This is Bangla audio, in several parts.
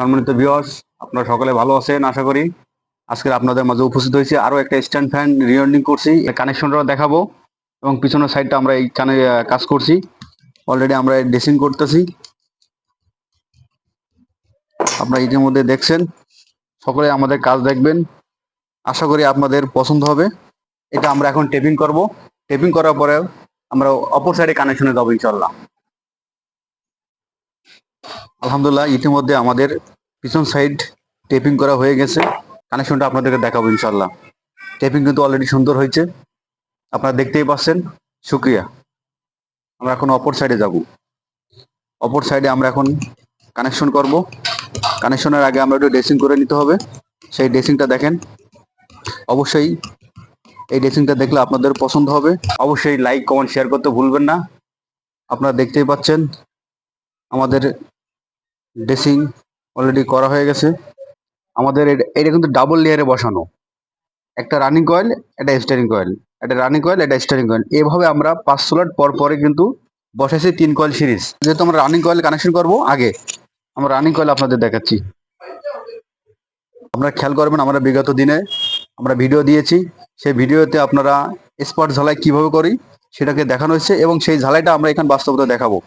সম্মানিত ভিউয়ার্স আপনারা সকলে ভালো আছেন, আশা করি। আজকে আপনাদের মাঝে উপস্থিত হয়েছে আরও একটা স্ট্যান্ড ফ্যান রিওয়ার্ডিং করছি কানেকশনটা দেখাবো। এবং পিছনের সাইডটা আমরা এই কানে কাজ করছি। অলরেডি আমরা ড্রেসিং করতেছি। আপনারা ইতিমধ্যে দেখছেন, সকলে আমাদের কাজ দেখবেন। আশা করি আপনাদের পছন্দ হবে। এটা আমরা এখন টেপিং করব। টেপিং করার পরে আমরা অপর সাইডে কানেকশনে যাব ইনশাল্লাহ আলহামদুলিল্লাহ, ইতিমধ্যে আমাদের পিছন সাইড টেপিং করা হয়ে গেছে। কানেকশনটা আপনাদেরকে দেখাবো ইনশাল্লাহ টেপিং কিন্তু অলরেডি সুন্দর হয়েছে। আপনারা দেখতেই পাচ্ছেন শুক্রিয়া আমরা এখন অপর সাইডে যাব। অপর সাইডে আমরা এখন কানেকশন করব। কানেকশনের আগে আমরা একটু ড্রেসিং করে নিতে হবে। সেই ড্রেসিংটা দেখেন। অবশ্যই এই ড্রেসিংটা দেখলে আপনাদের পছন্দ হবে। অবশ্যই লাইক কমেন্ট শেয়ার করতে ভুলবেন না। আপনারা দেখতেই পাচ্ছেন, আমাদের ড্রেসিং অলরেডি করা হয়ে গেছে। আমাদের এটা- কিন্তু ডাবল লেয়ারে বসানো। একটা রানিং কয়েল একটা স্টারিং কয়েল একটা রানিং কয়েল একটা স্টারিং কয়েল এভাবে আমরা পাঁচ সোলার পর পরে কিন্তু বসাইছি তিন কয়েল সিরিজ যেহেতু আমরা রানিং কয়েল কানেকশন করব আগে, আমরা রানিং কয়েল আপনাদের দেখাচ্ছি। আপনারা খেয়াল করবেন, আমরা বিগত দিনে আমরা ভিডিও দিয়েছি। সেই ভিডিওতে আপনারা স্পট ঝালাই কীভাবে করি, সেটাকে দেখানো হয়েছে এবং সেই ঝালাইটা আমরা এখানে বাস্তবতা দেখাবো।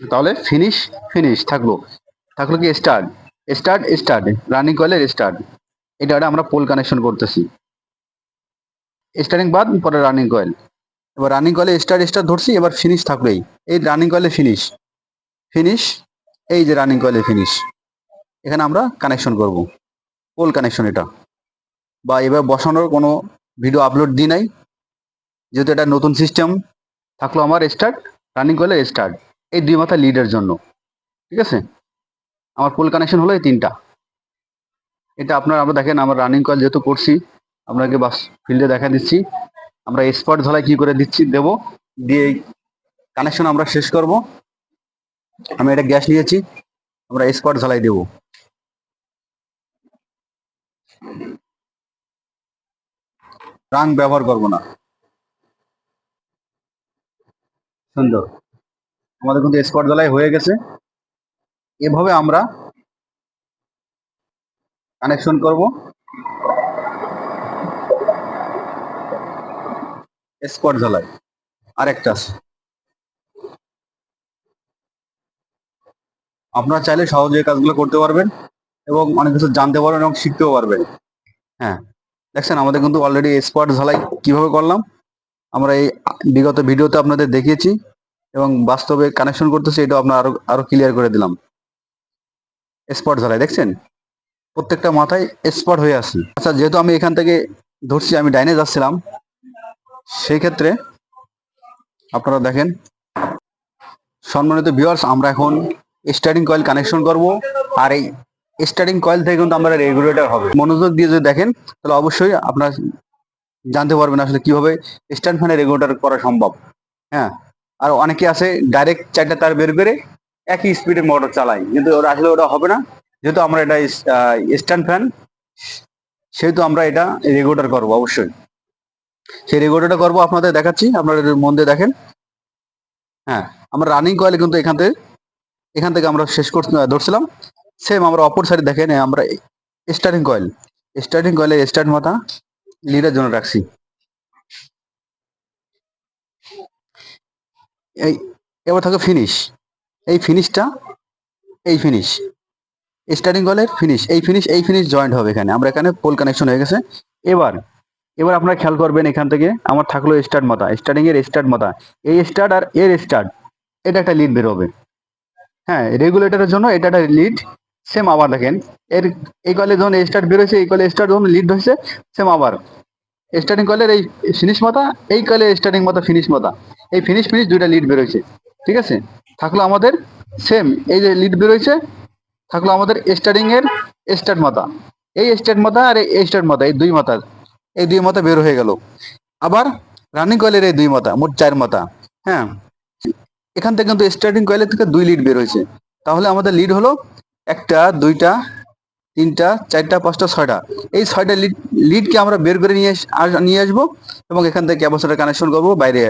তাহলে ফিনিশ ফিনিশ থাকল। থাকল কি স্টার্ট স্টার্ট স্টার্ট রানিং কয়েলের স্টার্ট এটা আমরা পোল কানেকশন করতেছি। স্টার্টিং বাদ, পরে রানিং কয়েল এবার রানিং কয়েলে স্টার্ট স্টার্ট ধরছি, এবার ফিনিশ থাকলোই। এই রানিং কয়েলে ফিনিশ ফিনিশ এই যে রানিং কয়েলে ফিনিশ এখানে আমরা কানেকশন করব। পোল কানেকশন এটা। বা এবার বসানোর কোনো ভিডিও আপলোড দিই নাই। যেহেতু এটা নতুন সিস্টেম থাকল আমার স্টার্ট রানিং কয়েলের স্টার্ট এই দুই মাথা লিডের জন্য। ঠিক আছে? আমার পোল কানেকশন হলো এই তিনটা। এটা আপনার, আমরা দেখেন, আমরা রানিং কল যেহেতু করছি, আপনাকে বাস ফিল্ডে দেখা দিচ্ছি। আমরা স্পট ঝালাই কি করে দিচ্ছি, দেব। দিয়ে কানেকশন আমরা শেষ করব। আমি এটা গ্যাস নিয়েছি, আমরা স্পট ঝালাই দেব। রাং ব্যবহার করব না। সুন্দর। আমাদের কিন্তু স্পট ঝালাই হয়ে গেছে। এভাবে আমরা কানেকশন করব। স্পট ঝালাই আরেকটা আপনারা চাইলে সহজে কাজগুলো করতে পারবেন এবং অনেক কিছু জানতে পারবেন এবং শিখতেও পারবেন। হ্যাঁ দেখছেন আমাদের কিন্তু অলরেডি স্পট ঝালাই কীভাবে করলাম। আমরা এই বিগত ভিডিওতে আপনাদের দেখিয়েছি। এবং বাস্তবে কানেকশন করতেছি এটা আপনার আরও আরও ক্লিয়ার করে দিলাম। স্পট ঝালাই দেখছেন? প্রত্যেকটা মাথায় স্পট হয়ে আছে। আচ্ছা যেহেতু আমি এখান থেকে ধরছি, আমি ডাইনে যাচ্ছিলাম, সেই ক্ষেত্রে আপনারা দেখেন, সম্মানিত ভিউয়ার্স আমরা এখন স্টার্টিং কয়েল কানেকশন করব, আর এই স্টার্টিং কয়েল থেকে কিন্তু আমরা রেগুলেটর হবে। মনোযোগ দিয়ে যদি দেখেন, তাহলে অবশ্যই আপনার জানতে পারবেন আসলে কীভাবে স্ট্যান্ড ফ্যানে রেগুলেটর করা সম্ভব। হ্যাঁ? আর অনেকে আছে ডাইরেক্ট চারটা তার বের করে একই স্পিডে মোটর চালায়। কিন্তু ওরা আসলে ওটা হবে না। যেহেতু আমরা এটা স্ট্যান্ড ফ্যান সেহেতু আমরা এটা রেগুলেটর করব অবশ্যই। সেই রেগুলেটরটা করব আপনাদের দেখাচ্ছি আপনারা মন দিয়ে দেখেন। হ্যাঁ আমরা রানিং কয়েলে কিন্তু এখান থেকে এখান থেকে আমরা শেষ করতে ধরছিলাম। সেম আমরা অপর সাইডে দেখেন, আমরা স্টার্টিং কয়েল স্টার্টিং কয়েলে স্টার্ট মাথা লিডার জন্য রাখছি। এই, এবার থাকে ফিনিশ এই ফিনিশটা এই ফিনিশ স্টার্টিং কয়েলের ফিনিশ এই ফিনিশ এই ফিনিশ জয়েন্ট হবে এখানে। আমরা এখানে পোল কানেকশন হয়ে গেছে। এবার এবার আপনারা খেয়াল করবেন এখান থেকে, আমার থাকল স্টার্ট মাথা স্টার্টিং এর স্টার্ট মাথা এই স্টার্ট আর এর স্টার্ট এটা একটা লিড বেরোবে হ্যাঁ রেগুলেটরের জন্য এটা একটা লিড সেম আবার দেখেন। এর, এই কলে যখন স্টার্ট বেরোচ্ছে এই কলে স্টার্ট যখন লিড হয়েছে সেম আবার। স্টার্টিং কলের এই ফিনিশ মাথা এই কলে স্টার্টিং মাথা ফিনিশ মাথা এই ফিনিশ ফিনিশ দুইটা লিড বেরোচ্ছে ঠিক আছে? থাকল আমাদের সেম এই যে লিড বেরোচ্ছে থাকল আমাদের স্টার্টিং এর স্টার্ট মাথা। এই স্টার্ট মাথা আর এই স্টার্ট মাথা, এই দুই মাথা এই দুই মাথা বের হয়ে গেল। আবার রানিং কয়েলের এই দুই মাথা, মোট চার মাথা হ্যাঁ? এখান থেকে কিন্তু স্টার্টিং কয়েলের থেকে দুই লিড বের হয়েছে তাহলে আমাদের লিড হলো একটা, দুইটা তিনটা, চারটা, পাঁচটা, ছয়টা। এই ছয়টা লিড লিডকে আমরা বের করে নিয়ে নিয়ে আসব এবং এখান থেকে ক্যাপাসিটার কানেকশন করব বাইরে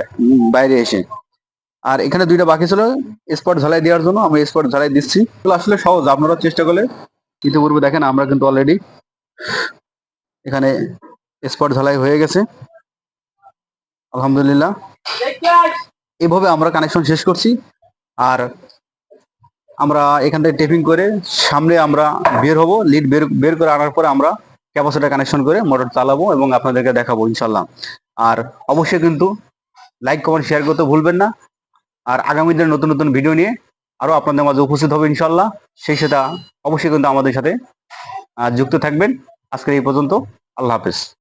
বাইরে এসে। আর এখানে দুইটা বাকি ছিল স্পট ঝালাই দেওয়ার জন্য আমি স্পট ঝালাই দিচ্ছি। আসলে সহজ, আপনারা চেষ্টা করলে। ইতিপূর্বে দেখেন, আমরা কিন্তু অলরেডি এখানে স্পট ঝালাই হয়ে গেছে। আলহামদুলিল্লাহ। এইভাবে আমরা কানেকশন শেষ করছি। আর আমরা এখান থেকে টেপিং করে সামনে আমরা বের হব লিড বের বের করে আনার পরে আমরা ক্যাপাসিটার কানেকশন করে মোটর চালাবো এবং আপনাদেরকে দেখাবো ইনশাল্লাহ আর অবশ্যই কিন্তু লাইক কমেন্ট শেয়ার করতে ভুলবেন না। আর আগামী দিনে নতুন নতুন ভিডিও নিয়ে আরও আপনাদের মাঝে উপস্থিত হবে ইনশাল্লাহ সেই সেটা অবশ্যই কিন্তু আমাদের সাথে যুক্ত থাকবেন। আজকের এই পর্যন্ত আল্লাহ হাফেজ।